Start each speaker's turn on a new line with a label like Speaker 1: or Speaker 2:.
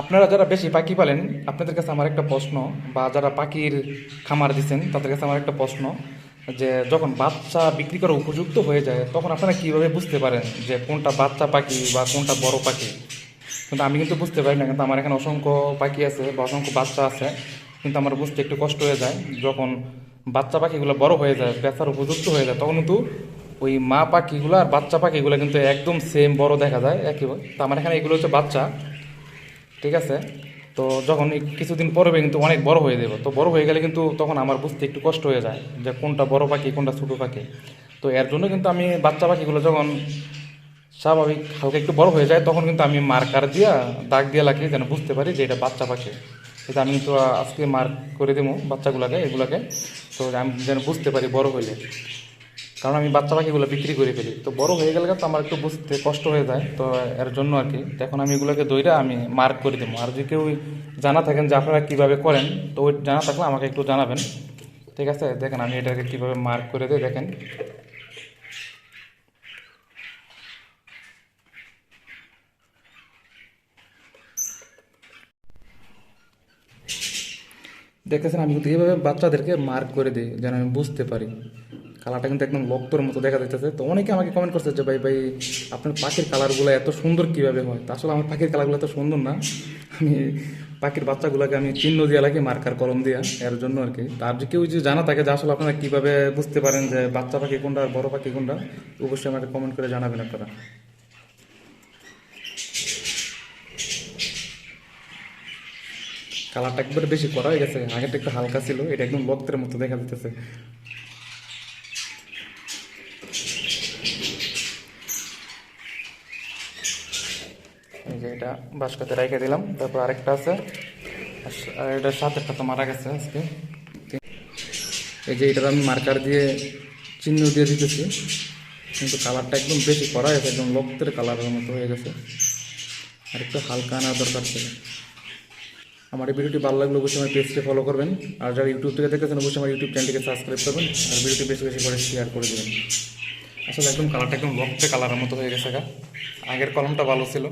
Speaker 1: আপনারা যারা বেশি পাখি পালেন, আপনাদের কাছে আমার একটা প্রশ্ন, বা যারা পাখির খামার দিচ্ছেন তাদের কাছে আমার একটা প্রশ্ন, যে যখন বাচ্চা বিক্রি করা উপযুক্ত হয়ে যায়, তখন আপনারা কীভাবে বুঝতে পারেন যে কোনটা বাচ্চা পাখি বা কোনটা বড় পাখি? কিন্তু আমি কিন্তু বুঝতে পারি না, কিন্তু আমার এখানে অসংখ্য পাখি আছে বা অসংখ্য বাচ্চা আছে, কিন্তু আমার বুঝতে একটু কষ্ট হয়ে যায়। যখন বাচ্চা পাখিগুলো বড় হয়ে যায়, বেচার উপযুক্ত হয়ে যায়, তখন কিন্তু ওই মা পাখিগুলো আর বাচ্চা পাখিগুলো কিন্তু একদম সেম বড় দেখা যায়, একই তো আমার এখানে এগুলো হচ্ছে বাচ্চা। ঠিক আছে? তো যখন কিছুদিন পরে কিন্তু অনেক বড় হয়ে যাবে। তো বড় হয়ে গেলে কিন্তু তখন আমার বুঝতে একটু কষ্ট হয়ে যায় যে কোনটা বড় পাখি, কোনটা ছোটো পাখি। তো এর জন্য কিন্তু আমি বাচ্চা পাখিগুলো যখন স্বাভাবিক হালকা একটু বড় হয়ে যায়, তখন কিন্তু আমি মার্কার দিয়া, দাগ দিয়ে লাগিয়ে যেন বুঝতে পারি যে এটা বাচ্চা পাখি। এটা আমি কিন্তু আজকে মার্ক করে দেবো বাচ্চাগুলোকে, এগুলোকে। তো আমি যেন বুঝতে পারি বড় হইলে। কারণ আমি বাচ্চা পাখিগুলো বিক্রি করে ফেলি। তো বড় হয়ে গেলে তো আমার একটু বুঝতে কষ্ট হয়ে যায়, তো এর জন্য আর কি। এখন আমি এগুলোকে দইরা আমি মার্ক করে দেবো। আর যদি কেউ জানা থাকেন যে আপনারা কীভাবে করেন, তো ওই জানা থাকলে আমাকে একটু জানাবেন। ঠিক আছে? দেখেন আমি এটাকে কীভাবে মার্ক করে দিই, দেখেন। দেখতেছেন আমি কিন্তু এইভাবে বাচ্চাদেরকে মার্ক করে দিই, যেন আমি বুঝতে পারি। কালারটা কিন্তু একদম লক্তর মতো দেখা যাইতেছে। তো অনেকে আমাকে কমেন্ট করছে যে, ভাই ভাই, আপনার পাখির কালারগুলো এত সুন্দর কীভাবে হয়? তা আসলে আমার পাখির কালারগুলো এত সুন্দর না। আমি পাখির বাচ্চাগুলোকে আমি চিহ্ন দিয়ে লাগি মার্কার কলম দিয়া এর জন্য আর কি। তার যে কেউ যদি জানা থাকে যে আসলে আপনারা কীভাবে বুঝতে পারেন যে বাচ্চা পাখি কোনটা আর বড় পাখি কোনটা, অবশ্যই আমাকে কমেন্ট করে জানাবেন আপনারা। কালারটা একবারে বেশি করা হয়ে গেছে। আগেরটা একটু হালকা ছিল, এটা একদম লক্তের মতো দেখা যাচ্ছে এটা বাসকাতে রেখে দিলাম, তারপর আরেকটা আছে। আর- এটার সাথে একটা তো মারা গেছে আজকে। এই যে এটার আমি মার্কার দিয়ে চিহ্ন দিয়ে দিতেছি, কিন্তু কালারটা একদম বেশি করা হয়েছে, একদম লক্তের কালারের মতো হয়ে গেছে। আর একটু হালকা আনা দরকার ছিল। আমার এই ভিডিওটি ভালো লাগলে অবশ্যই আমার পেজকে ফলো করবেন। আর যারা ইউটিউব থেকে দেখেছেন অবশ্যই আমার ইউটিউব চ্যানেলটিকে সাবস্ক্রাইব করবেন। আর ভিডিওটি বেশি বেশি করে শেয়ার করে দেবেন। আসলে একদম কালারটা একদম লক্তে কালারের মতো হয়ে গেছে আগের কলমটা ভালো ছিল।